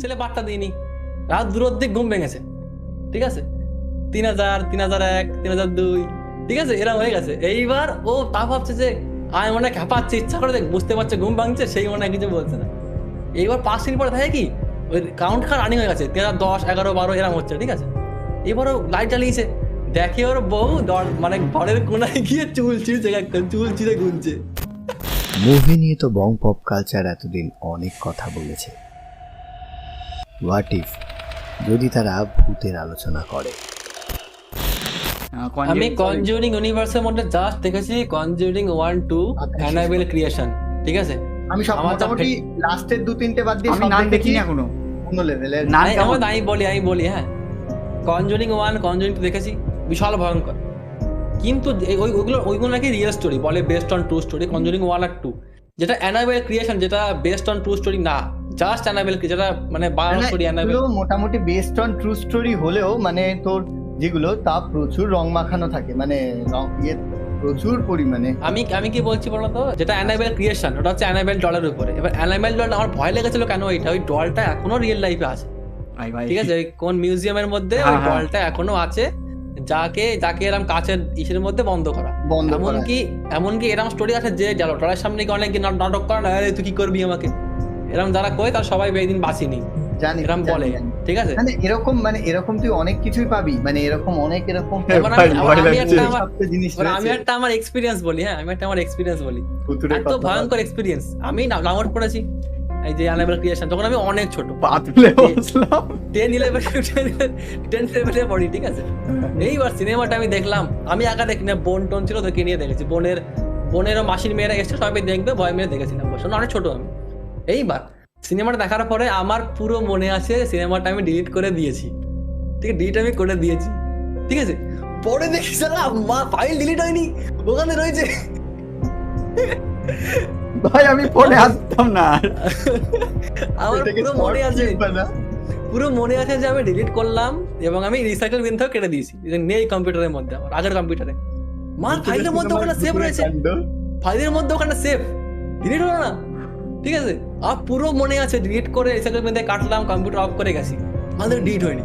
ছেলে বার্তা দিইনি। রাত দূর অব্দি ঘুম ভেঙেছে। ঠিক আছে? তিন হাজার তিন হাজার এক তিন হাজার দুই। ঠিক আছে? এরকম হয়ে গেছে। এইবার ও তা ভাবছে যে আমি মনে হয় খেপাচ্ছে ইচ্ছা করে দেখ বুঝতে পারছে ঘুম ভাঙছে সেই মনে হয় কিছু বলছে না। এইবার পাঁচ মিনিট পরে থাকে কি ওই কাউন্ট কার রানিং হয়ে গেছে তিন হাজার দশ এগারো বারো এরকম হচ্ছে ঠিক আছে? এবারও লাইট জ্বালিয়েছে। দেখে ওর বউ দর- মানে ঘরের কোনায় গিয়ে চুল ছিঁড়ছে চুল ছিঁড়ে গুনছে। মুভি নিয়ে তো বং পপ কালচার এতদিন অনেক কথা বলেছে। হোয়াট ইফ যদি তারা ভূতের আলোচনা করে। আমি কনজিউরিং ইউনিভার্সের মধ্যে জাস্ট দেখেছি Conjuring one two Annabelle Creation ঠিক আছে? আমি সব মোটামুটি লাস্টের দু তিনটে বাদ দিয়ে আমি নাম দেখেছি। দেখিনি এখনও। অন্য লেভেলের নাম আমি- আমি বলি আমি বলি হ্যাঁ। কনজুরিং ওয়ান কনজুরিং টু দেখেছি বিশাল ভয়ঙ্কর। কিন্তু ওই ওইগুলো ওইগুলো নাকি রিয়েল স্টোরি বলে based on true story Conjuring one R two যেটা অ্যানাবেল ক্রিয়েশন যেটা বেস্ট অন ট্রু স্টোরি না। জাস্ট অ্যানাবেল যেটা মানে বানানো স্টোরি অ্যানাবেল মোটামুটি বেসড অন ট্রু স্টোরি হলেও মানে তোর যেগুলো তা প্রচুর রং মাখানো থাকে। মানে রং ইয়ে প্রচুর পরিমাণে। আমি আমি কি বলছি বলো তো? যেটা অ্যানাবেল ক্রিয়েশন ওটা হচ্ছে অ্যানাবেল ডলের উপরে। এবার অ্যানাবেল ডল আমার ভয় লেগেছিল কেন ওইটা ওই ডলটা এখনও রিয়েল লাইফে আছে। ভাই ভাই ঠিক আছে? কোন মিউজিয়ামের মধ্যে ওই হ্যাঁ, হ্যাঁ। ডলটা এখনও আছে যাকে যাকে এরম কাচের ইসের মধ্যে বন্ধ করা। বন্ধ এমনকি এমনকি এরকম স্টোরি আছে যে গেল ডলার সামনে গিয়ে অনেক নাটক করে না তুই কি করবি আমাকে? এরকম যারা কয় তার সবাই এই দিন বাঁচিনি জানি এরকম বলে ঠিক আছে? মানে এরকম মানে এরকম তুই অনেক কিছুই পাবি মানে এরকম অনেক এরকম আমি-। একটা আমার এক্সপিরিয়েন্স বলি হ্যাঁ আমি একটা আমার এক্সপিরিয়েন্স বলি। এত ভয়ঙ্কর এক্সপিরিয়েন্স আমি ডাউনলোড করেছি এই যে অ্যানাবেল ক্রিয়েশন তখন আমি অনেক ছোট। পাতলে বসলাম। টেন ইলেভেন টেন লেভেলে পড়ি ঠিক আছে? এইবার সিনেমাটা আমি দেখলাম। আমি একা দেখি না বোন টোন ছিল তোকে নিয়ে দেখেছি। বোনের বোনেরও মাসির মেয়েরা এসছে সবাই দেখবে ভয় মেয়ে দেখেছিলাম বসে অনেক ছোট আমি। এইবার সিনেমাটা দেখার পরে আমার পুরো মনে আছে সিনেমাটা আমি ডিলিট করে দিয়েছি। ঠিক আছে? ডিলিট আমি করে দিয়েছি। ঠিক আছে? পরে দেখি সালা মা ফাইল ডিলিট হয়নি। ওখানে রয়েছে। ভাই আমি পড়ে আসতাম না। আমার পুরো মনে আছে পুরো মনে আছে যে আমি ডিলিট করলাম এবং আমি রিসাইকেল বিন থেকেও কেটে দিয়েছি। নেই কম্পিউটারের মধ্যে আমার আগের কম্পিউটারে মার ফাইলের মধ্যে ওখানে সেভ রয়েছে। ফাইলের মধ্যে ওখানে সেভ ডিলিট হলো না? ঠিক আছে? আর পুরো মনে আছে ডিলিট করে বিন থেকে কাটলাম কম্পিউটার অফ করে গেছি। আমাদের ডিলিট হয়নি।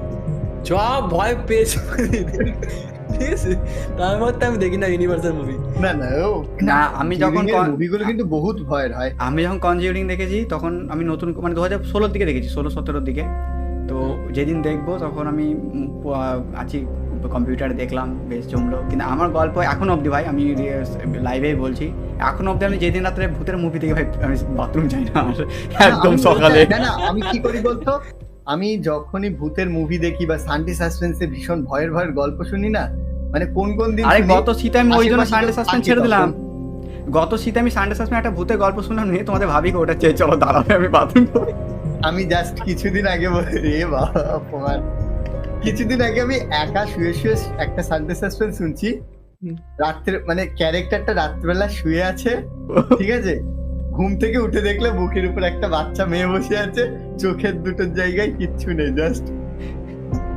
যা ভয় পেয়েছে। ঠিক আছে। তার মধ্যে আমি দেখি না ইউনিভার্সাল মুভি না না ও না আমি যখন মুভিগুলো কিন্তু বহুত ভয়ের হয়। আমি যখন কনজিউরিং দেখেছি তখন আমি নতুন মানে দু হাজার ষোলোর দিকে দেখেছি ষোলো সতেরোর দিকে। তো যেদিন দেখব তখন আমি উম, আছি কম্পিউটারে দেখলাম বেশ জমলো। কিন্তু আমার গল্প এখনও অবধি ভাই আমি লাইভেই বলছি এখন অবধি আমি যেদিন রাত্রে ভূতের মুভি দেখে ভাই আমি বাথরুম যাই না একদম সকালে। না আমি কি করি বলতো? আমি যখনই ভূতের মুভি দেখি বা সানডে সাসপেন্সে ভীষণ ভয়ের ভয়ের গল্প শুনি না মানে কোন কোন দিন আরে গত শীতে আমি ওই জন্য সানডে সাসপেন্স ছেড়ে দিলাম। গত শীতে আমি সানডে সাসপেন্স একটা ভূতের গল্প শুনলাম নিয়ে তোমাদের ভাবি ওটা চেয়ে চলো দাঁড়াবে আমি বাথরুম আমি জাস্ট কিছুদিন আগে বলি রে বাবা কিছুদিন আগে আমি একা শুয়ে শুয়ে একটা সানডে সাসপেন্স শুনছি। রাত্রে মানে ক্যারেক্টারটা রাত্রেবেলা শুয়ে আছে ঠিক আছে? ঘুম থেকে উঠে দেখলে বুকের উপর একটা বাচ্চা মেয়ে বসে আছে চোখের দুটোর জায়গায় কিচ্ছু নেই জাস্ট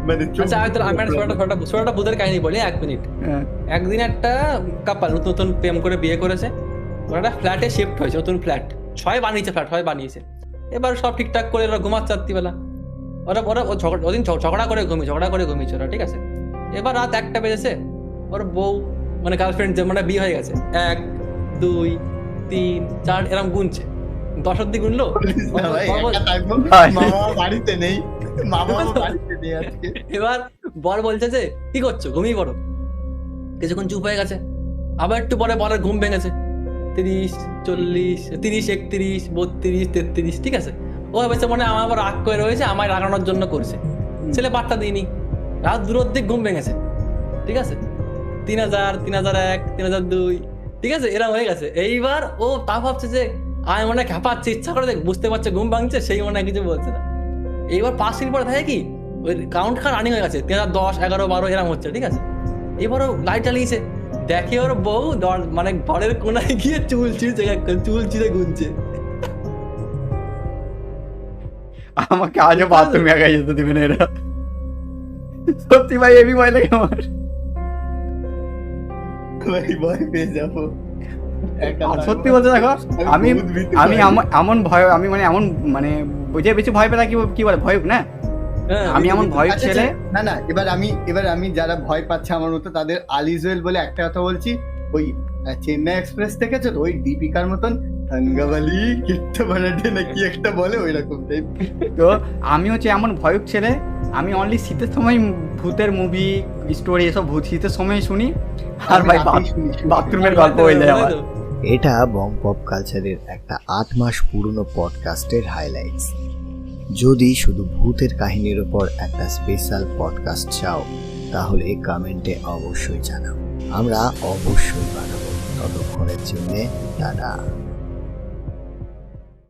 মানে আচ্ছা আমি ভূতের কাহিনী বলি এক মিনিট। হ্যাঁ। একদিন একটা কাপাল নতুন নতুন প্রেম করে বিয়ে করেছে। ওরা একটা ফ্ল্যাটে শিফট হয়েছে নতুন ফ্ল্যাট ছয় বানিয়েছে ফ্ল্যাট ছয় বানিয়েছে। এবার সব ঠিকঠাক করে ওরা ঘুমাচ্ছে রাত্রিবেলা। ওরা ওরা ও ঝগড়া ওদিন ঝগড়া করে ঘুমিয়ে ঝগড়া করে ঘুমিয়েছে ওরা ঠিক আছে? এবার রাত একটা বেজেছে ওর বউ মানে গার্লফ্রেন্ড যে মানে বিয়ে হয়ে গেছে। এক দুই তিন চার এরম গুনছে। দশ অব্দি গুনলো। বাড়িতে নেই। এবার বর বলছে যে কি করছ? ঘুমিয়ে পড়ো। কিছুক্ষণ চুপ হয়ে গেছে। আবার একটু পরে বরের ঘুম ভেঙেছে। তিরিশ চল্লিশ তিরিশ একত্রিশ বত্রিশ তেত্রিশ ঠিক আছে? ও ভেবেছে মনে আমার আবার রাগ করে রয়েছে আমায় রাগানোর জন্য করছে। ছেলে বার্তা দিইনি। রাত দূর অব্দি ঘুম ভেঙেছে। ঠিক আছে? তিন হাজার তিন হাজার এক তিন হাজার দুই। ঠিক আছে? এরকম হয়ে গেছে। এইবার ও তা ভাবছে যে আমি মনে হয় খেপাচ্ছে ইচ্ছা করে দেখ বুঝতে পারছে ঘুম ভাঙছে সেই মনে হয় কিছু বলছে না। এইবার পাঁচ মিনিট পরে থাকে কি ওই কাউন্ট কার রানিং হয়ে গেছে। তিন হাজার দশ এগারো বারো এরকম হচ্ছে ঠিক আছে? এবার ও লাইট জ্বালিয়েছে। দেখে ওর বউ মানে ঘরের কোনায় গিয়ে চুল ছিঁড়ছে চুল ছিঁড়ে গুনছে। আমাকে আজও বাথরুমে একাই যেতে দিবে না এরা। সত্যি ভাই এবি ভয় লাগে আমার। ভাই ভয় পেয়ে যাব। একা। সত্যি বলতে দেখো আমি আমি এমন- ভয় আমি মানে এমন মানে যে বেশি ভয় পেলা কি কি বলে ভয়ুক না? হ্যাঁ আমি এমন ভয়ুক আচ্ছা, ছেলে আচ্ছা, না না এবার আমি এবার আমি যারা ভয় পাচ্ছে আমার মতো তাদের আলিজুয়েল বলে একটা কথা বলছি। ওই চেন্নাই এক্সপ্রেস দেখেছ তো? ওই দীপিকার মতন হঙ্গাবালি কিট্টা বানাটে না কি একটা বলে ওই রকম টাইপ তো আমি হচ্ছে এমন ভয়ুক ছেলে আমি অনলি শীতের সময় ভূতের মুভি স্টোরি এসব ভূত শীতের সময় শুনি আর ভাই বাথরুমের গল্প হয়ে যায় আমার। এটা বং পপ কালচারের একটা আট মাস পুরনো পডকাস্টের হাইলাইটস যদি শুধু ভূতের কাহিনীর ওপর একটা স্পেশাল পডকাস্ট চাও তাহলে কমেন্টে অবশ্যই জানাও। আমরা অবশ্যই বানাবো। ততক্ষণের জন্যে টাটা।